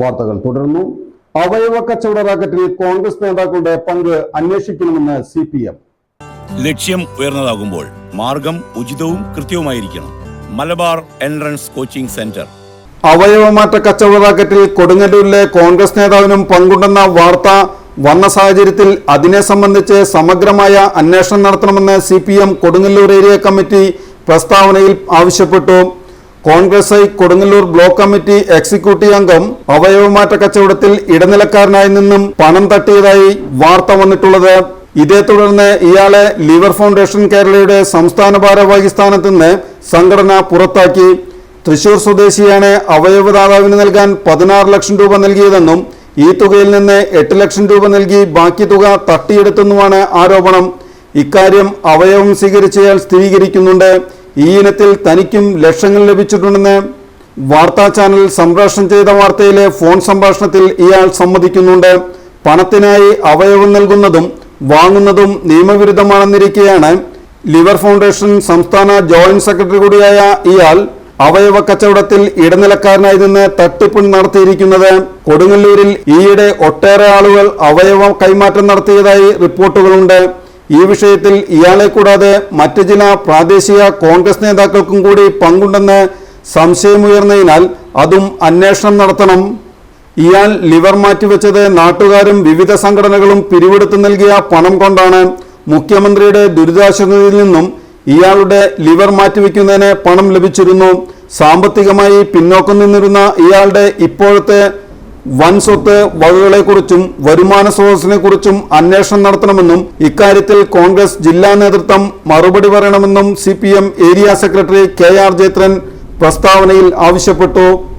വാർത്തകൾ തുടർന്നു. അവയവ കച്ചവട റാക്കറ്റിൽ കോൺഗ്രസ് നേതാക്കളുടെ പങ്ക് അന്വേഷിക്കണമെന്ന് സി പി എം ലക്ഷ്യം ഉയർന്നതാകുമ്പോൾ മാർഗം ഉചിതവും കൃത്യവുമായിരിക്കണം. Malabar entrance coaching centre. അവയവമാറ്റ കച്ചവട റാക്കറ്റിൽ കൊടുങ്ങല്ലൂരിലെ കോൺഗ്രസ് നേതാവിനും പങ്കുണ്ടെന്ന വാർത്ത വന്ന സാഹചര്യത്തിൽ അതിനെ സംബന്ധിച്ച് സമഗ്രമായ അന്വേഷണം നടത്തണമെന്ന് C P M Kodungallur area committee പ്രസ്താവനയിൽ ആവശ്യപ്പെട്ടു. Congress I Kodungallur block committee executive അംഗം അവയവമാറ്റ കച്ചവടത്തിൽ ഇടനിലക്കാരനായി നിന്നും പണം തട്ടിയതായി വാർത്ത വന്നിട്ടുള്ളത്. ഇതേ തുടർന്ന് ഇയാളെ ലിവർ ഫൗണ്ടേഷൻ കേരളയുടെ സംസ്ഥാന ഭാരവാഹി സ്ഥാനത്ത് നിന്ന് സംഘടന പുറത്താക്കി. തൃശൂർ സ്വദേശിയാണ് അവയവദാതാവിന് നൽകാൻ പതിനാറ് ലക്ഷം രൂപ നൽകിയതെന്നും ഈ തുകയിൽ നിന്ന് എട്ട് ലക്ഷം രൂപ നൽകി ബാക്കി തുക തട്ടിയെടുത്തെന്നുമാണ് ആരോപണം. ഇക്കാര്യം അവയവം സ്വീകരിച്ചയാൾ സ്ഥിരീകരിക്കുന്നുണ്ട്. ഈ ഇനത്തിൽ തനിക്കും ലക്ഷങ്ങൾ ലഭിച്ചിട്ടുണ്ടെന്ന് വാർത്താ ചാനൽ സംപ്രേഷണം ചെയ്ത വാർത്തയിലെ ഫോൺ സംഭാഷണത്തിൽ ഇയാൾ സമ്മതിക്കുന്നുണ്ട്. പണത്തിനായി അവയവം നൽകുന്നതും വാങ്ങുന്നതും നിയമവിരുദ്ധമാണെന്നിരിക്കെയാണ് ലിവർ ഫൗണ്ടേഷൻ സംസ്ഥാന ജോയിന്റ് സെക്രട്ടറി കൂടിയായ ഇയാൾ അവയവ കച്ചവടത്തിൽ ഇടനിലക്കാരനായി നിന്ന് തട്ടിപ്പ് നടത്തിയിരിക്കുന്നത്. കൊടുങ്ങല്ലൂരിൽ ഈയിടെ ഒട്ടേറെ ആളുകൾ അവയവ കൈമാറ്റം നടത്തിയതായി റിപ്പോർട്ടുകളുണ്ട്. ഈ വിഷയത്തിൽ ഇയാളെ കൂടാതെ മറ്റു ചില പ്രാദേശിക കോൺഗ്രസ് നേതാക്കൾക്കും കൂടി പങ്കുണ്ടെന്ന് സംശയമുയർന്നതിനാൽ അതും അന്വേഷണം നടത്തണം. ഇയാൾ ലിവർ മാറ്റിവെച്ചത് നാട്ടുകാരും വിവിധ സംഘടനകളും പിരിവെടുത്ത് നൽകിയ പണം കൊണ്ടാണ്. മുഖ്യമന്ത്രിയുടെ ദുരിതാശ്വാസത്തിൽ നിന്നും ഇയാളുടെ ലിവർ മാറ്റിവെക്കുന്നതിന് പണം ലഭിച്ചിരുന്നു. സാമ്പത്തികമായി പിന്നോക്കം നിന്നിരുന്ന ഇയാളുടെ ഇപ്പോഴത്തെ വൻ സ്വത്ത് വകകളെക്കുറിച്ചും വരുമാന സ്രോതസ്സിനെ കുറിച്ചും അന്വേഷണം നടത്തണമെന്നും ഇക്കാര്യത്തിൽ കോൺഗ്രസ് ജില്ലാ നേതൃത്വം മറുപടി പറയണമെന്നും C area secretary K R പ്രസ്താവനയിൽ ആവശ്യപ്പെട്ടു.